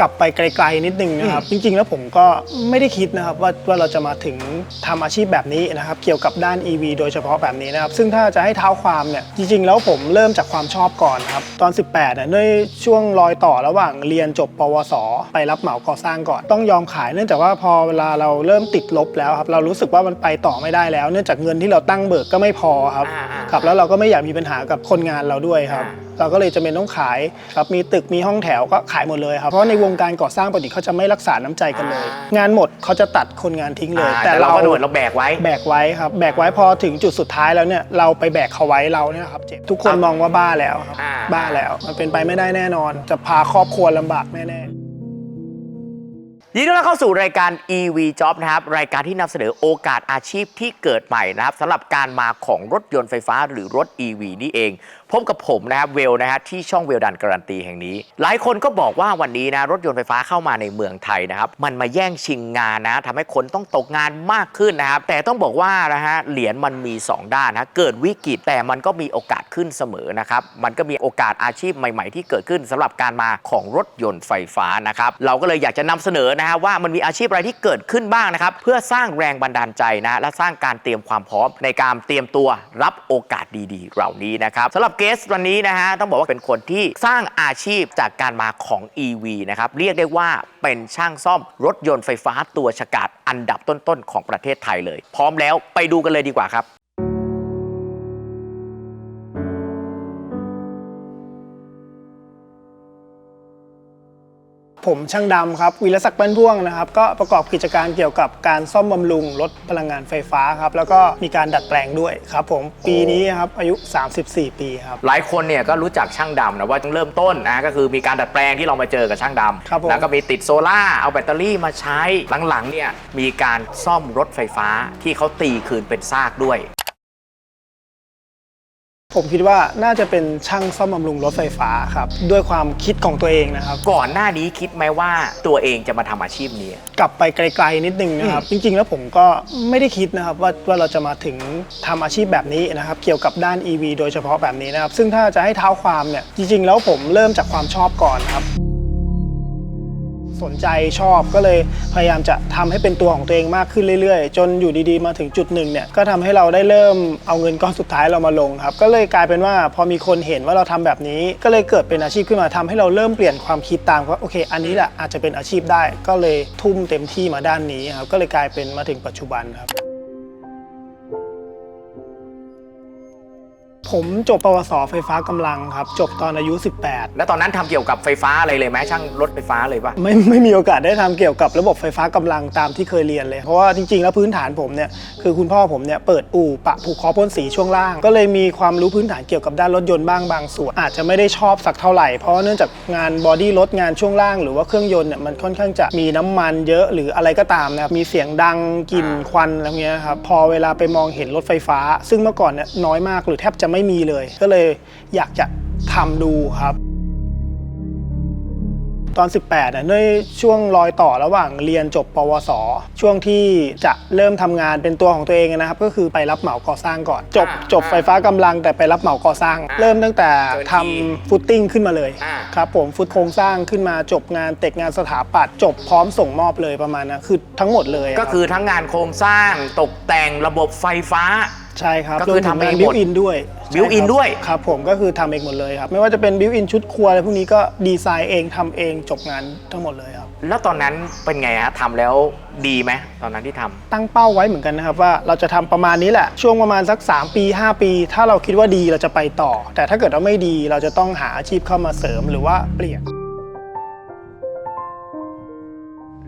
กลับไปไกลๆนิดนึงนะครับ จริง ๆ แล้วผมก็ไม่ได้คิดนะครับว่าว่าเราจะมาถึงทำอาชีพแบบนี้นะครับ เกี่ยวกับด้าน EV โดยเฉพาะแบบนี้นะครับ ซึ่งถ้าจะให้เท้าความเนี่ยจริง ๆ แล้วผมเริ่มจากความชอบก่อนครับ ตอน 18เนี่ยด้วยช่วงรอยต่อระหว่างเรียนจบปวส ไปรับเหมาก่อสร้างก่อน ต้องยอมขายเนื่องจากว่าพอเวลาเราเริ่มติดลบแล้วครับเรารู้สึกว่ามันไปต่อไม่ได้แล้ว เนื่องจากเงินที่เราตั้งเบิกก็ไม่พอครับอ่าอ่าครับแล้วเราก็ไม่อยากมีปัญหากับคนงานเราด้วยครับอ่า เราก็เลยจะเป็นต้องขายครับมีตึกมีห้องแถวก็ขายหมดเลยครับเพราะในวงการก่อสร้างปกติเขาจะไม่รักษาน้ำใจกันเลย งานหมดเขาจะตัดคนงานทิ้งเลย อ่าแต่เราก็โดนเราแบกไว้ แบกไว้ครับแบกไว้พอถึงจุดสุดท้ายแล้วเนี่ยเราไปแบกเขาไว้เราเนี่ยครับเจ็บทุกคนครับมองว่าบ้าแล้วครับอ่า บ้าแล้วมันเป็นไปไม่ได้แน่นอน จะพาครอบครัวลำบากแน่ๆ ยินดีต้อนรับเข้าสู่รายการ EV Job นะครับ รายการที่นำเสนอโอกาสอาชีพที่เกิดใหม่นะครับสำหรับการมาของรถยนต์ไฟฟ้าหรือรถ EV นี่เองพบกับผมนะครับเวลนะฮะที่ช่องเวลดันการันตีแห่งนี้ หลายคนก็บอกว่าวันนี้นะรถยนต์ไฟฟ้าเข้ามาในเมืองไทยนะครับมันมาแย่งชิงงานนะทำให้คนต้องตกงานมากขึ้นนะครับแต่ต้องบอกว่านะฮะเหรียญมันมี 2 ด้านนะเกิดวิกฤตแต่มันก็มีโอกาสขึ้นเสมอนะครับมันก็มีโอกาสอาชีพใหม่ ๆ ที่เกิดขึ้นสำหรับการมาของรถยนต์ไฟฟ้านะครับเราก็เลยอยากจะนำเสนอนะฮะว่ามันมีอาชีพอะไรที่เกิดขึ้นบ้างนะครับเพื่อสร้างแรงบันดาลใจนะและสร้างการเตรียมความพร้อมในการเตรียมตัวรับโอกาสดี ๆ เหล่านี้นะครับสำหรับเกสวันนี้นะฮะต้องบอกว่าเป็นคนที่สร้างอาชีพจากการมาของ EV นะครับเรียกได้ว่าเป็นช่างซ่อมรถยนต์ไฟฟ้าตัวฉกาดอันดับต้นๆของประเทศไทยเลย พร้อมแล้วไปดูกันเลยดีกว่าครับ ผมช่างดำครับวีรศักดิ์ปั้นพ่วงนะครับก็ประกอบกิจการเกี่ยวกับการซ่อมบำรุงรถพลังงานไฟฟ้าครับแล้วก็มีการดัดแปลงด้วยครับผมปีนี้ครับอายุ 34 ปีครับ หลายคนเนี่ยก็รู้จักช่างดำนะว่าเริ่มต้นนะก็คือมีการดัดแปลงที่เรามาเจอกับช่างดครับผมำแล้วก็มีติดโซล่าร์เอาแบตเตอรี่มาใช้หลังๆเนี่ยมีการซ่อมรถไฟฟ้าที่เขาตีคืนเป็นซากด้วย ผมคิดว่าน่าจะเป็นช่างซ่อมบำรุงรถไฟฟ้าครับ ด้วยความคิดของตัวเองนะครับ ก่อนหน้านี้คิดไหมว่าตัวเองจะมาทำอาชีพนี้ กลับไปไกลๆนิดนึงนะครับ จริง ๆ แล้วผมก็ไม่ได้คิดนะครับว่าว่าเราจะมาถึงทำอาชีพแบบนี้นะครับ เกี่ยวกับด้าน EV โดยเฉพาะแบบนี้นะครับ ซึ่งถ้าจะให้เท้าความเนี่ยจริง ๆ แล้วผมเริ่มจากความชอบก่อนครับ สนใจชอบก็เลยพยายามจะทำให้เป็นตัวของตัวเองมากขึ้นเรื่อยๆ จนอยู่ดีๆมาถึงจุดหนึ่งเนี่ยก็ทำให้เราได้เริ่มเอาเงินก้อนสุดท้ายเรามาลงครับก็เลยกลายเป็นว่าพอมีคนเห็นว่าเราทำแบบนี้ ก็เลยเกิดเป็นอาชีพขึ้นมาทำให้เราเริ่มเปลี่ยนความคิดตามว่าโอเค อันนี้แหละอาจจะเป็นอาชีพได้ ก็เลยทุ่มเต็มที่มาด้านนี้ครับก็เลยกลายเป็นมาถึงปัจจุบันครับ ผมจบปวสไฟฟ้ากำลังครับ จบตอนอายุ 18 แล้วตอนนั้นทำเกี่ยวกับไฟฟ้าอะไรเลยไหมช่างรถไฟฟ้าเลยปะไม่ไม่มีโอกาสได้ทำเกี่ยวกับระบบไฟฟ้ากำลังตามที่เคยเรียนเลย เพราะว่าจริงๆ แล้วพื้นฐานผมเนี่ยคือคุณพ่อผมเนี่ยเปิดอู่ปะผูกคอพ่นสีช่วงล่าง ก็เลยมีความรู้พื้นฐานเกี่ยวกับด้านรถยนต์บ้างบางส่วน อาจจะไม่ได้ชอบสักเท่าไหร่เพราะว่าเนื่องจากงานบอดี้รถงานช่วงล่าง หรือว่าเครื่องยนต์เนี่ยมันค่อนข้างจะมีน้ำมันเยอะหรืออะไรก็ตามนะครับมีเสียงดังกลิ่นควันอะไรเงี้ยครับพอเวลาไปมองเห็นรถไฟฟ้า ซึ่งเมื่อก่อนเนี่ยน้อยมากหรือแทบจะไม่มีเลย ก็เลยอยากจะทำดูครับ ตอน 18น่ะด้วยช่วงรอยต่อระหว่างเรียนจบปวส ช่วงที่จะเริ่มทำงานเป็นตัวของตัวเองนะครับ ก็คือไปรับเหมาก่อสร้างก่อน จบอ่าจบไฟฟ้ากำลังแต่ไปรับเหมาก่อสร้าง อ่าเริ่มตั้งแต่เชิญทำทีฟุตติ้งขึ้นมาเลยอ่า ครับผมฟุตโครงสร้างขึ้นมาจบงานเต็กงานสถาปัตย์จบพร้อมส่งมอบเลยประมาณนั้นคือทั้งหมดเลยะก็รับคือทั้งงานโครงสร้างตกแต่งระบบไฟฟ้า ใช่ครับก็คือทำเองหมด บิวอินด้วย built in ใช่ครับด้วย ครับผมก็คือทำเองหมดเลยครับ ไม่ว่าจะเป็นบิวอินชุดครัวอะไรพวกนี้ก็ดีไซน์เองทำเองจบงานทั้งหมดเลยครับ แล้วตอนนั้นเป็นไงฮะทำแล้วดีไหมตอนนั้นที่ทำ ตั้งเป้าไว้เหมือนกันนะครับว่าเราจะทำประมาณนี้แหละ ช่วงประมาณสัก 3 ปี 5 ปี ถ้าเราคิดว่าดีเราจะไปต่อ แต่ถ้าเกิดว่าไม่ดีเราจะต้องหาอาชีพเข้ามาเสริมหรือว่าเปลี่ยน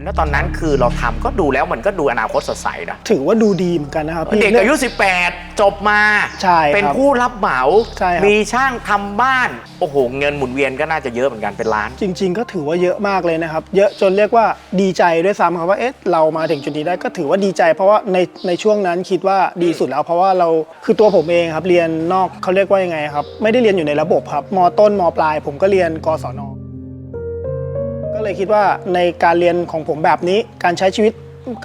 แล้วตอนนั้นคือเราทำก็ดูแล้วมันก็ดูอนาคตสดใสนะถือว่าดูดีเหมือนกันนะครับพี่ เด็กอายุ 18 จบมา ใช่ครับเป็นผู้รับเหมาใช่ครับ มีช่างทำบ้าน โอ้โห เงินหมุนเวียนก็น่าจะเยอะเหมือนกันเป็นล้าน จริง ๆ ก็ถือว่าเยอะมากเลยนะครับ เยอะจนเรียกว่าดีใจด้วยซ้ำครับว่าเอ๊ะเรามาถึงจุดนี้ได้ก็ถือว่าดีใจ เพราะว่าในในช่วงนั้นคิดว่าดีสุดแล้ว เพราะว่าเราคือตัวผมเองครับเรียนนอกเขาเรียกว่ายังไงครับ ไม่ได้เรียนอยู่ในระบบครับมต้นมปลาย ผมก็เรียนกศน ก็เลยคิดว่าในการเรียนของผมแบบนี้การใช้ชีวิต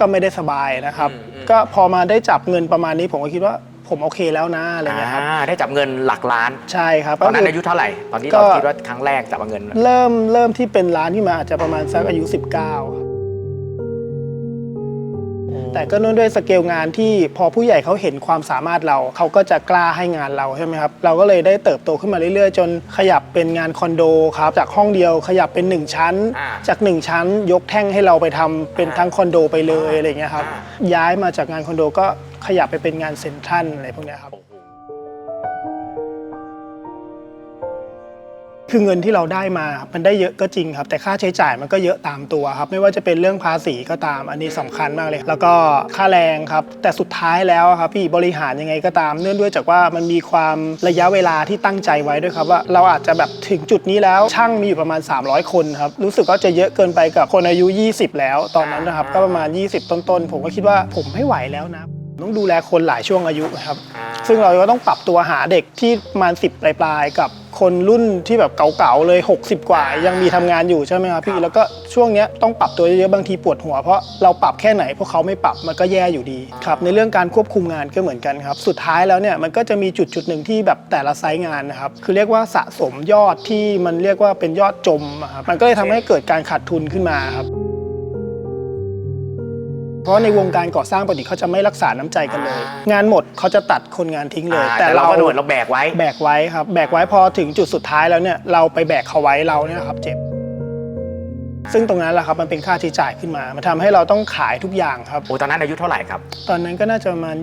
ก็ไม่ได้สบายนะครับ อืมอืม ก็พอมาได้จับเงินประมาณนี้ ผมก็คิดว่าผมโอเคแล้วนะอะไรเงี้ยครับอ่าได้จับเงินหลักล้าน ใช่ครับตอนนั้นก็คื อายุเท่าไหร่ ตอนที่ก็เราคิดว่าครั้งแรกจับเงิน เริ่มเริ่มที่เป็นร้านที่มาอาจจะประมาณสักอายุ 19ครับ แต่ก็เนื่องด้วยสเกลงานที่พอผู้ใหญ่เขาเห็นความสามารถเราเขาก็จะกล้าให้งานเราใช่ไหมครับเราก็เลยได้เติบโตขึ้นมาเรื่อยๆ จนขยับเป็นงานคอนโดครับจากห้องเดียวขยับเป็น 1 ชั้นอ่าจาก 1 ชั้นยกแท่งให้เราไปทำเป็นอ่าทั้งคอนโดไปเลยอะไรอย่างเงี้ยครับอ่าย้ายมาจากงานคอนโดก็ขยับไปเป็นงานเซ็นทรัลอะไรพวกเนี้ยครับ คือเงินที่เราได้มามันได้เยอะก็จริงครับ แต่ค่าใช้จ่ายมันก็เยอะตามตัวครับ ไม่ว่าจะเป็นเรื่องภาษีก็ตาม อันนี้สำคัญมากเลย แล้วก็ค่าแรงครับ แต่สุดท้ายแล้วครับพี่บริหารยังไงก็ตามเนื่องด้วยจากว่ามันมีความระยะเวลาที่ตั้งใจไว้ด้วยครับว่าเราอาจจะแบบถึงจุดนี้แล้วช่างมีอยู่ประมาณ 300 คนครับรู้สึกว่าจะเยอะเกินไปกับคนอายุ 20 แล้ว ตอนนั้นนะครับก็ประมาณ 20 ต้นๆ ผมก็คิดว่าผมไม่ไหวแล้วนะ ต้องดูแลคนหลายช่วงอายุครับ ซึ่งเราก็ต้องปรับตัวหาเด็กที่ประมาณสิบปลายๆ กับคนรุ่นที่แบบเก่าๆเลย 60 กว่า ยังมีทำงานอยู่ใช่ไหมครับพี่ แล้วก็ช่วงเนี้ยต้องปรับตัวเยอะๆบางทีปวดหัว เพราะเราปรับแค่ไหนพวกเขาไม่ปรับมันก็แย่อยู่ดีครับ ในเรื่องการควบคุมงานก็เหมือนกันครับ สุดท้ายแล้วเนี่ยมันก็จะมีจุดจุดๆหนึ่งที่แบบแต่ละไซต์งานนะครับ คือเรียกว่าสะสมยอดที่มันเรียกว่าเป็นยอดจมอะครับ มันก็เลยทำให้เกิดการขาดทุนขึ้นมาครับ เพราะในวงการก่อสร้างปกติเขาจะไม่รักษาน้ำใจกันเลยอ่างงานหมดเขาจะตัดคนงานทิ้งเลยอ่าแต่เราก็โดนเราแบกไว้ แบกไว้ครับ แบกไว้พอถึงจุดสุดท้ายแล้วเนี่ยเราไปแบกเขาไว้เราเนี่ยครับเจ็บ ซึ่งตรงนั้นแหละครับมันเป็นค่าใช้จ่ายขึ้นมา มันทำให้เราต้องขายทุกอย่างครับ โอ้ตอนนั้นอายุเท่าไหร่ครับ ตอนนั้นก็น่าจะประมาณ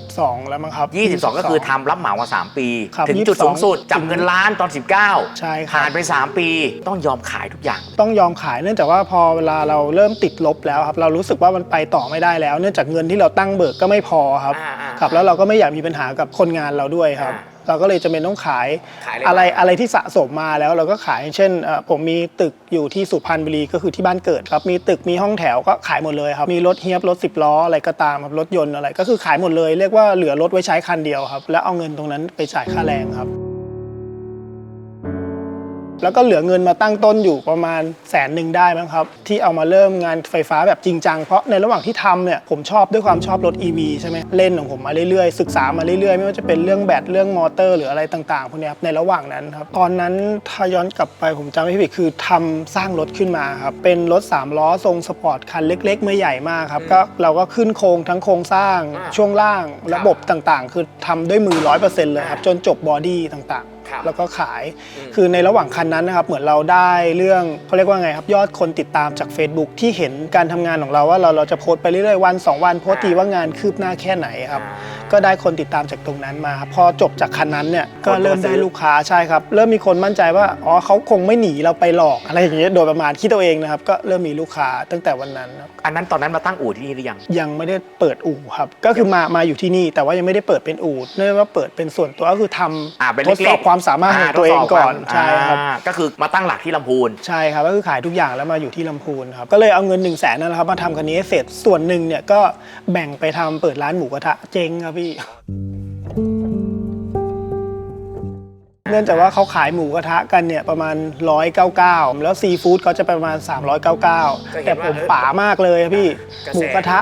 22 แล้วมั้งครับ 22 ก็คือทำรับเหมามา 3 ปี ครับถึงจุด22สูงสุดจับเงินล้านตอน 19ใช่ครับ ผ่านไป 3 ปี ต้องยอมขายทุกอย่าง ต้องยอมขายเนื่องจากว่าพอเวลาเราเริ่มติดลบแล้วครับเรารู้สึกว่ามันไปต่อไม่ได้แล้ว เนื่องจากเงินที่เราตั้งเบิกก็ไม่พอครับอ่าอ่าครับ แล้วเราก็ไม่อยากมีปัญหากับคนงานเราด้วยครับ อ่า เราก็เลยจะเป็นต้องขายขายเลย อะไรอะไรที่สะสมมาแล้วเราก็ขายอย่างเช่นเอ่อผมมีตึกอยู่ที่สุพรรณบุรีก็คือที่บ้านเกิดครับมีตึกมีห้องแถวก็ขายหมดเลยครับมีรถเฮียบรถสิบล้ออะไรก็ตามครับรถยนต์อะไรก็คือขายหมดเลย เรียกว่าเหลือรถไว้ใช้คันเดียวครับแล้วเอาเงินตรงนั้นไปจ่ายค่าแรงครับ แล้วก็เหลือเงินมาตั้งต้นอยู่ประมาณแสนหนึ่งได้มั้งครับ ที่เอามาเริ่มงานไฟฟ้าแบบจริงจังเพราะในระหว่างที่ทำเนี่ยผมชอบด้วยความชอบรถ EV ใช่ไหมเล่นของผมมาเรื่อยๆศึกษามาเรื่อยๆ ไม่ว่าจะเป็นเรื่องแบตเรื่องมอเตอร์ หรืออะไรต่างๆพวกเนี้ยครับในระหว่างนั้นครับตอนนั้นถ้าย้อนกลับไปผมจำไม่ผิดคือทำสร้างรถขึ้นมาครับเป็นรถ3ล้อทรงสปอร์ตคันเล็ก ๆ ไม่ใหญ่มากครับก็เราก็ขึ้นโครงทั้งโครงสร้างอ่าช่วงล่างระบบต่างๆ คือทำด้วยมือ100%เลยครับจนจบบอดี้ต่างๆ ครับแล้วก็ขาย อืม คือในระหว่างคันนั้นนะครับเหมือนเราได้เรื่องเขาเรียกว่าไงครับยอดคนติดตามจาก Facebook ที่เห็นการทำงานของเราว่าเราเราจะโพสต์ไปเรื่อยๆวัน2วันโพสต์ทีว่างานคืบหน้าแค่ไหนครับ ก็ได้คนติดตามจากตรงนั้นมาครับพอจบจากคันนั้นเนี่ยก็เริ่มได้ลูกค้าใช่ครับ เริ่มมีคนมั่นใจว่าอ๋อเขาคงไม่หนีเราไปหลอกอะไรอย่างเงี้ยโดยประมาณคิดตัวเองนะครับก็เริ่มมีลูกค้าตั้งแต่วันนั้นครับอันนั้นตอนนั้นมาตั้งอู่ที่นี่หรือยัง ยังไม่ได้เปิดอู่ครับ ก็คือมามาอยู่ที่นี่แต่ว่ายังไม่ได้เปิดเป็นอู่เนื่องว่าเปิดเป็นส่วนตัวก็คือทอ่าเป็นำทดสอบความสามารถของตัวเองก่อนใช่ครับอ่าก็คือมาตั้งหลักที่ลำพูน ใช่ครับก็คือขายทุกอย่างแล้วมาอยู่ที่ลำพูนครับก็เลยเอาเงิน1นึ่งแสนนั่นแหละครับมาทำคันนี้ให้เสร็จส่วนหนึ่งเนี่ยก็แบ่งไปทำเปิดร้านหมูกระทะเจ๊งครับพี่ เนื่องจากว่าเขาขายหมูกระทะกันเนี่ยประมาณ 199 แล้วซีฟู้ดเขาจะประมาณ 399 แต่ผมป๋ามากเลยอะพี่กระแส หมูกระทะ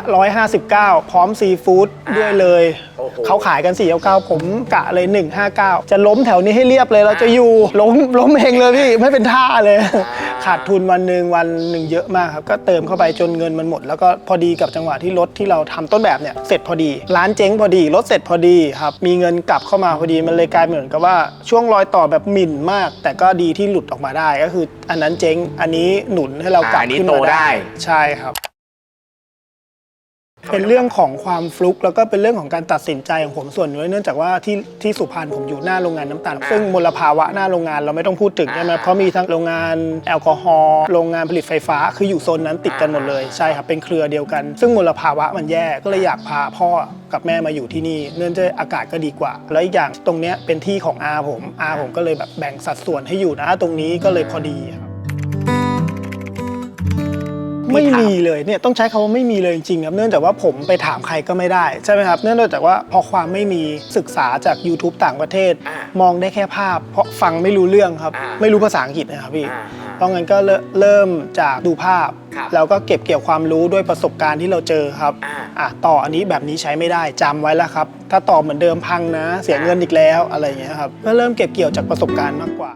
159 พร้อมซีฟู้ดอ่าด้วยเลย โอ้โห เขาขายกัน 499 ผมกะเลย 159 จะล้มแถวนี้ให้เรียบเลยเราจะอยู่ล้มล้มเองเลยพี่ไม่เป็นท่าเลย ขาดทุนวันหนึ่งวันหนึ่งเยอะมากครับ ก็เติมเข้าไปจนเงินมันหมด แล้วก็พอดีกับจังหวะที่รถที่เราทำต้นแบบเนี่ยเสร็จพอดี ร้านเจ๊งพอดีรถเสร็จพอดีครับมีเงินกลับเข้ามาพอดีมันเลยกลายเหมือนกับว่าช่วงรอยต่อแบบหมิ่นมาก แต่ก็ดีที่หลุดออกมาได้ก็คือ อันนั้นเจ๊งอันนี้หนุนให้เรากลับอ่าอันนี้ขึ้นโตมาได้ได้ใช่ครับ เป็นเรื่องของความฟลุกแล้วก็เป็นเรื่องของการตัดสินใจของผมส่วนด้วยเนื่องจากว่าที่ที่สุพรรณผมอยู่หน้าโรงงานน้ำตาล ซึ่งมลภาวะหน้าโรงงานเราไม่ต้องพูดถึงใช่ไหมเพราะมีทั้งโรงงานแอลกอฮอล์โรงงานผลิตไฟฟ้า คืออยู่โซนนั้นติดกันหมดเลยใช่ครับเป็นเครือเดียวกัน ซึ่งมลภาวะมันแย่ก็เลยอยากพาพ่อกับแม่มาอยู่ที่นี่ เนื่องจากอากาศก็ดีกว่า แล้วอีกอย่างตรงเนี้ยเป็นที่ของอาผมอาผมก็เลยแบบแบ่งสัดส่วนให้อยู่นะตรงนี้ก็เลยพอดีครับ ไม่มีเลยเนี่ยต้องใช้คำว่าไม่มีเลยจริงๆครับเนื่องจากว่าผมไปถามใครก็ไม่ได้ใช่ไหมครับเนื่องจากว่าพอความไม่มีศึกษาจาก YouTube ต่างประเทศ อ่ามองได้แค่ภาพ เพราะฟังไม่รู้เรื่องครับ อ่า ไม่รู้ภาษาอังกฤษนะครับพี่ อ่าอ่า เพราะงั้นก็เริ่มเริ่มจากดูภาพ ครับแล้วก็เก็บเกี่ยวความรู้ด้วยประสบการณ์ที่เราเจอครับอ่าอะต่ออันนี้แบบนี้ใช้ไม่ได้จำไว้แล้วครับ ถ้าต่อเหมือนเดิมพังนะ เสียเงินอีกแล้วอะไรอย่างเงี้ยครับก็เริ่มเก็บเกี่ยวจากประสบการณ์มากกว่า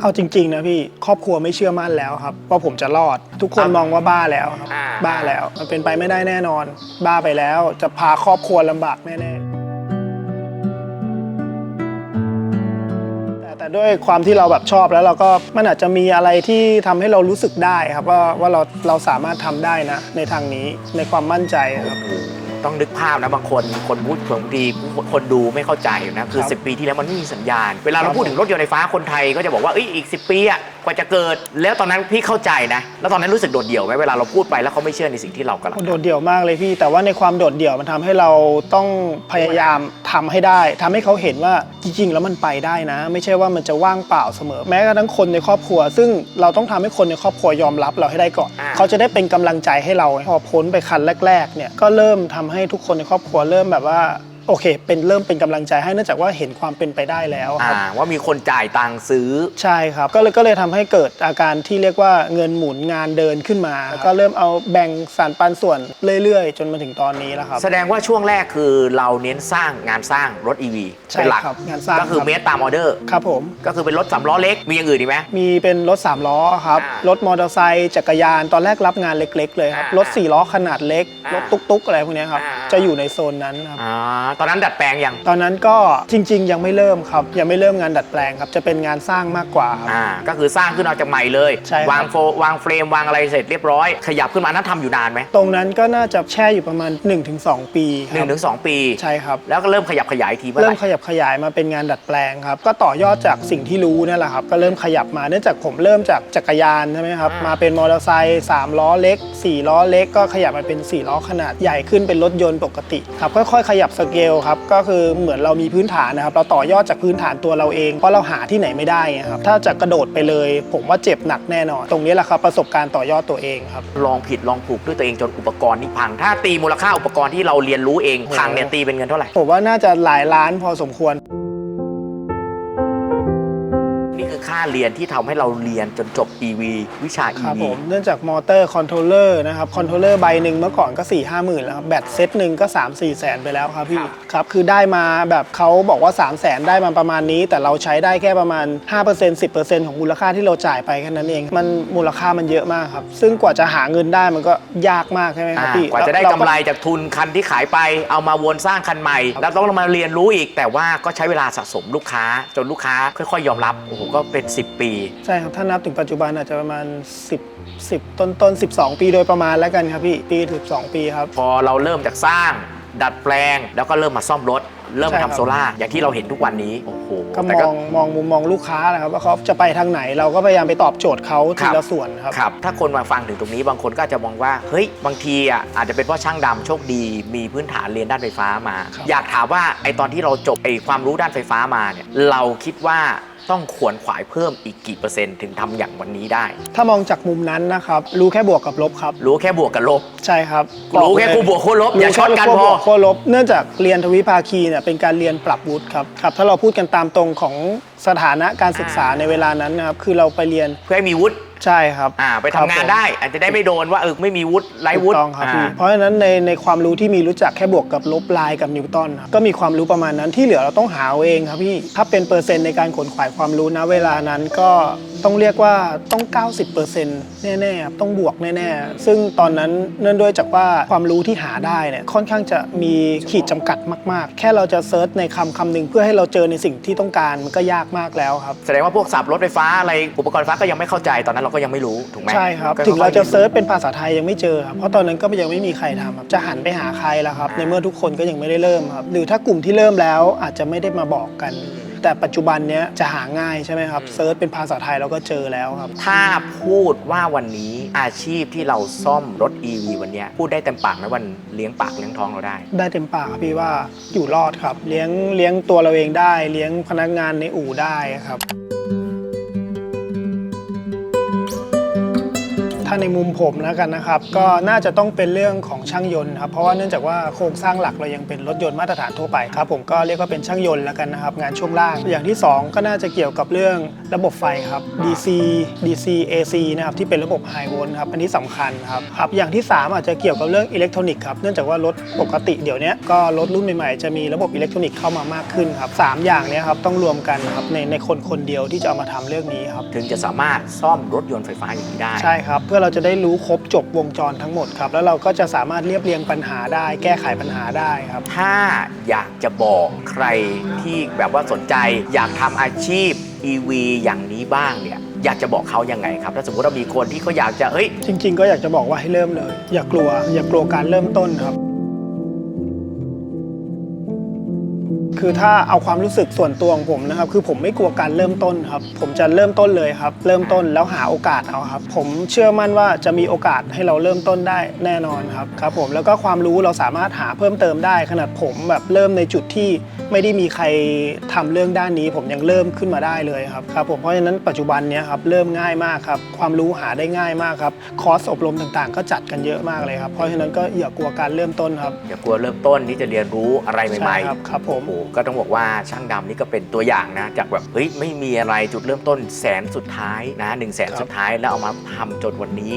เอาจริง ๆ นะพี่ครอบครัวไม่เชื่อมั่นแล้วครับ ว่าผมจะรอด ทุกคนครับมองว่าบ้าแล้วครับ อ่า บ้าแล้วมันเป็นไปไม่ได้แน่นอน บ้าไปแล้วจะพาครอบครัวลำบากแน่ๆแต่แต่ด้วยความที่เราแบบชอบแล้วเราก็มันอาจจะมีอะไรที่ทำให้เรารู้สึกได้ครับว่าว่าเราเราสามารถทำได้นะ ในทางนี้ในความมั่นใจครับ ต้องนึกภาพนะบางคนคนพูดบางทีคนดูไม่เข้าใจนะคือครับ10 ปีที่แล้วมันไม่มีสัญญาณ เวลาคเรารับพูดถึงรถยนต์ไฟฟ้าคนไทยก็จะบอกว่าเอ้ยอีก 10 ปีอะก ว่าจะเกิด แล้วตอนนั้นพี่เข้าใจนะ แล้วตอนนั้นรู้สึกโดดเดี่ยวไหมเวลาเราพูดไปแล้วเขาไม่เชื่อในสิ่งที่เรากำลังโดดเดี่ยวมากเลยพี่ แต่ว่าในความโดดเดี่ยวมันทำให้เราต้องพยายามทำให้ได้ทำให้เขาเห็นว่าจริงๆ แล้วมันไปได้นะ ไม่ใช่ว่ามันจะว่างเปล่าเสมอ แม้กระทั่งคนในครอบครัว ซึ่งเราต้องทำให้คนในครอบครัวยอมรับเราให้ได้ก่อนอ่าเขาจะได้เป็นกำลังใจให้เราพอพ้นไปคันแรก ๆ เนี่ยก็เริ่มทำให้ทุกคนในครอบครัวเริ่มแบบว่า โอเค เป็นเริ่มเป็นกำลังใจให้เนื่องจากว่าเห็นความเป็นไปได้แล้วคอ่ารับว่ามีคนจ่ายตังค์ซื้อ ใช่ครับ ก็เลยก็เลยทำให้เกิดอาการที่เรียกว่าเงินหมุนงานเดินขึ้นมาก็เริ่มเอาแบ่งสารปันส่วนเรื่อยๆ จนมาถึงตอนนี้แล้วครับ แสดงว่าช่วงแรกคือเราเน้นสร้างงานสร้างรถ EV ใช่เป็นหลักครับงานสร้าง ก็คือครับเมตรตามออเดอร์ ครับผม ก็คือเป็นรถสามล้อเล็ก มีอย่างอื่นอีกไหม มีเป็นรถ 3 ล้อครับ อ่ารถมอเตอร์ไซค์จักรยานตอนแรกรับงานเล็ก ๆ เลยครับ อ่ารถ4 ล้อขนาดเล็ก อ่ารถตุ๊กๆ อะไรพวกเนี้ยครับ อ่า จะอยู่ในโซนนั้นครับ อ่าตอนนั้นดัดแปลงยัง ตอนนั้นก็จริง ๆ ยังไม่เริ่มครับ ยังไม่เริ่มงานดัดแปลงครับ จะเป็นงานสร้างมากกว่าครับ อ่าก็คือสร้างขึ้นเอาจากใหม่เลย ใช่ครับ วางโฟวางเฟรมวางอะไรเสร็จเรียบร้อย ขยับขึ้นมานั้นทำอยู่นานไหมตรงนั้นก็น่าจะแช่อยู่ประมาณ 1-2 ปีคหนึ่รับงถึงสองปี ใช่ครับ แล้วก็เริ่มขยับขยายทีเมื่อเริ่ไหมร่ขยับขยายมาเป็นงานดัดแปลงครับ ก็ต่อยอดจากสิ่งที่รู้นั่นแหละครับ ก็เริ่มขยับมาเนื่องจากผมเริ่มจากจักรยานใช่ไหมครับอ่ามมาเป็นมอเตอร์ไซค์สามล้อเล็ก 4 ล้อเล็ก ก็ขยับมาเป็น 4 ล้อขนาดใหญ่ขึ้นเป็นรถยนต์ปกติครับ ค่อยๆ ขยับสเกลครับก็คือเหมือนเรามีพื้นฐานนะครับเราต่อยอดจากพื้นฐานตัวเราเองเพราะเราหาที่ไหนไม่ได้ไงครับถ้าจะกระโดดไปเลย ผมว่าเจ็บหนักแน่นอน ตรงนี้แหละครับประสบการณ์ต่อยอดตัวเองครับลองผิดลองถูกด้วยตัวเองจนอุปกรณ์นี่พัง ถ้าตีมูลค่าอุปกรณ์ที่เราเรียนรู้เองโอ้โหพังเนี่ยตีเป็นเงินเท่าไหร่ผมว่าน่าจะหลายล้านพอสมควรนี่ คือค่าเรียนที่ทำให้เราเรียนจนจบ EV วิชา ครับ EV ผมเนื่องจากมอเตอร์คอนโทรลเลอร์นะครับคอนโทรลเลอร์ใบหนึ่งเมื่อก่อนก็4 5 0 0 0 0แล้วครับแบตเซตหนึ่งก็ 3 4แสนไปแล้วครับพี่ครับครับคือได้มาแบบเขาบอกว่า 3 0 0แสนได้มาประมาณนี้ แต่เราใช้ได้แค่ประมาณ 5% 10%ของมูลค่าที่เราจ่ายไปแค่นั้นเอง มันมูลค่ามันเยอะมากครับ ซึ่งกว่าจะหาเงินได้มันก็ยากมากใช่ไหมครับอ่าพี่กว่าจะได้แล้กำไรจากทุนคันที่ขายไปเอามาวนสร้างคันใหม่ แล้วต้องมาเรียนรู้อีก แต่ว่าก็ใช้เวลาสะสมลูกค้าจนลูกค้าค่อยๆยอมรับโอ้โหก็เป็น 10 ปี ใช่ครับ ถ้านับถึงปัจจุบันอาจจะประมาณ 10 10 ต้นต้นๆ12 ปีโดยประมาณแล้วกันครับพี่ปีถึง12 ปีครับ พอเราเริ่มจากสร้าง ดัดแปลง แล้วก็เริ่มมาซ่อมรถ เริ่มใช่ครับทำโซล่าร์อย่างที่เราเห็นทุกวันนี้โอ้โหก็แต่มองมองมุมมองลูกค้าแหละครับว่าเขาจะไปทางไหนเราก็พยายามไปตอบโจทย์เขาครัทีบละส่วนครับ ครับถ้าคนมาฟังถึงตรงนี้บางคนก็อาจจะมองว่า เฮ้ย บางทีอะอาจจะเป็นเพราะช่างดำโชคดี มีพื้นฐานเรียนด้านไฟฟ้ามา ครับ อยากถามว่าไอตอนที่เราจบไอความรู้ด้านไฟฟ้ามาเนี่ยเราคิดว่า ต้องขวนขวายเพิ่มอีกกี่เปอร์เซ็นต์ถึงทำอย่างวันนี้ได้ ถ้ามองจากมุมนั้นนะครับ รู้แค่บวกกับลบครับ รู้แค่บวกกับลบ ใช่ครับรู้แค่คู่บวกคู่ลบอย่าช็อตกันรู้พแค่อบวกคู่ลบเนื่องจากเรียนทวิภาคีเนี่ยเป็นการเรียนปรับวุฒิครับครับ ถ้าเราพูดกันตามตรงของสถานะการศึกษาอ่าในเวลานั้นนะครับคือเราไปเรียน เพื่อให้มีวุฒิ ใช่ครับอ่าไปครัทำบงานผมได้ อาจจะได้ไม่โดนว่าเออไม่มีวุฒิไร้วุถูฒิกต้องครับพี่อ่าเพราะฉะนั้นในในความรู้ที่มีรู้จักแค่บวกกับลบลายกับนิวตันครับก็มีความรู้ประมาณนั้นที่เหลือเราต้องหาเอาเองครับพี่ถ้าเป็นเปอร์เซ็นต์ในการขนขวายความรู้นะเวลานั้นก็ต้องเรียกว่าต้อง 90%แน่ๆครับต้องบวกแน่ๆ ซึ่งตอนนั้นเนื่องด้วยจากว่าความรู้ที่หาได้เนี่ยค่อนข้างจะมีขีดจำกัดมากๆ แค่เราจะเซิร์ชในคำคำหนึ่งเพื่อให้เราเจอในสิ่งที่ต้องการมันก็ยากมากแล้วครับ แสดงว่าพวกสับรถไฟฟ้าอะไรอุปกรณ์ไฟฟ้าก็ยังไม่เข้าใจตอนนั้นเราก็ยังไม่รู้ถูกไหมใช่ครับ ก็ถึงเราจะค่อยๆเซิร์ชเป็นภาษาไทยยังไม่เจอครับเพราะตอนนั้นก็ยังไม่มีใครทำครับจะหันไปหาใครล่ะครับอ่าในเมื่อทุกคนก็ยังไม่ได้เริ่มครับ หรือถ้ากลุ่มที่เริ่มแล้วอาจจะไม่ได้มาบอกกัน แต่ปัจจุบันเนี้ยจะหาง่ายใช่ไหมครับเซิร์ชเป็นภาษาไทยเราก็เจอแล้วครับ ถ้าพูดว่าวันนี้อาชีพที่เราซ่อมรถ EV วันเนี้ยพูดได้เต็มปากไหมวันเลี้ยงปากเลี้ยงท้องเราได้ ได้เต็มปากครับพี่ว่าอยู่รอดครับ เลี้ยงเลี้ยงตัวเราเองได้ เลี้ยงพนักงานในอู่ได้ครับ ถ้าในมุมผมแล้วกันนะครับ ก็น่าจะต้องเป็นเรื่องของช่างยนต์ครับเพราะว่าเนื่องจากว่าโครงสร้างหลักเรายังเป็นรถยนต์มาตรฐานทั่วไปครับผมก็เรียกว่าเป็นช่างยนต์แล้วกันนะครับงานช่วงล่าง อย่างที่ 2 ก็น่าจะเกี่ยวกับเรื่องระบบไฟครับ DC DC AC นะครับที่เป็นระบบ High Volt ครับอันนี้สำคัญครับครับอย่างที่ 3 อาจจะเกี่ยวกับเรื่องอิเล็กทรอนิกส์ครับเนื่องจากว่ารถปกติเดี๋ยวนี้ก็รถรุ่นใหม่ๆจะมีระบบอิเล็กทรอนิกส์เข้ามามากขึ้นครับสามอย่างเนี้ยครับต้องรวมกันครับในในคนคนเดียวที่จะเอามาทำเรื่องนี้ครับถึงจะสามารถซ่อมรถยนต์ไฟฟ้าอย่างนี้ได้ใช่ครับเพื่อเราจะได้รู้ครบจบวงจรทั้งหมดครับแล้วเราก็จะสามารถเรียบเรียงปัญหาได้ แก้ไขปัญหาได้ครับ ถ้าอยากจะบอกใครที่แบบว่าสนใจ อยากทำอาชีพ EV อย่างนี้บ้างเนี่ยอยากจะบอกเขายังไงครับ ถ้าสมมติเรามีคนที่เขาอยากจะเฮ้ย จริง ๆ ก็อยากจะบอกว่าให้เริ่มเลย อย่ากลัว อย่ากลัวการเริ่มต้นครับ คือถ้าเอาความรู้สึกส่วนตัวของผมนะครับ คือผมไม่กลัวการเริ่มต้นครับ ผมจะเริ่มต้นเลยครับ เริ่มต้นแล้วหาโอกาสเอาครับ ผมเชื่อมั่นว่าจะมีโอกาสให้เราเริ่มต้นได้แน่นอนครับครับ ผมแล้วก็ความรู้เราสามารถหาเพิ่มเติมได้ ขนาดผมแบบเริ่มในจุดที่ไม่ได้มีใครทำเรื่องด้านนี้ ผมยังเริ่มขึ้นมาได้เลยครับครับ ผมเพราะฉะนั้นปัจจุบันเนี้ยครับเริ่มง่ายมากครับความรู้หาได้ง่ายมากครับคอร์สอบรมต่างๆ ก็จัดกันเยอะมากเลยครับเพราะฉะนั้นก็อย่ากลัวการเริ่มต้นครับอย่ากลัวเริ่มต้นที่จะเรียนรู้อะไรใหใช่ม่ครับครับผมโอ้โหก็ต้องบอกว่าช่างดำนี่ก็เป็นตัวอย่างนะ จากแบบเฮ้ยไม่มีอะไรจุดเริ่มต้นแสนสุดท้ายนะหนึ่งแสนสุดท้ายแล้วเอามาทำจนวันนี้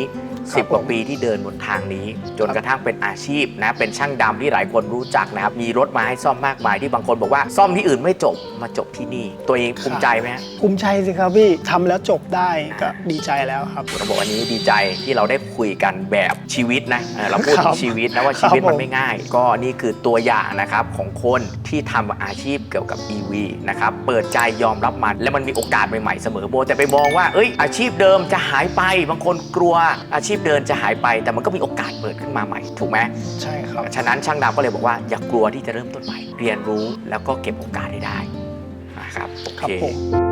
ครับ10กว่าผมปีที่เดินบนทางนี้ จนกระทั่งเป็นอาชีพนะเป็นช่างดำที่หลายคนรู้จักนะครับมีรถมาให้ซ่อมมากมายที่บางคนบอกว่าซ่อมที่อื่นไม่จบมาจบที่นี่ ตัวเองภูมิใจไหมฮะภูมิใจสิครับพี่ทำแล้วจบได้ก็ดีใจแล้วครับเราบอกวันนี้ดีใจที่เราได้คุยกันแบบชีวิตนะเออเราพูดครัถึบงชีวิตนะว่าครัชีบวิตมันผมไม่ง่าย ก็นี่คือตัวอย่างนะครับของคนที่ทำอาชีพเกี่ยวกับ EV นะครับเปิดใจยอมรับมันและมันมีโอกาสใหม่ๆเสมอโบแต่ไปมองว่าเอ้ยอาชีพเดิมจะหายไปบางคนกลัวอาชีพเดิมจะหายไป แต่มันก็มีโอกาสเปิดขึ้นมาใหม่ถูกไหมใช่ครับ ฉะนั้นช่างดำก็เลยบอกว่าอย่ากลัวที่จะเริ่มต้นใหม่ เรียนรู้แล้วก็เก็บโอกาสให้ได้นะครับโอครับเคผม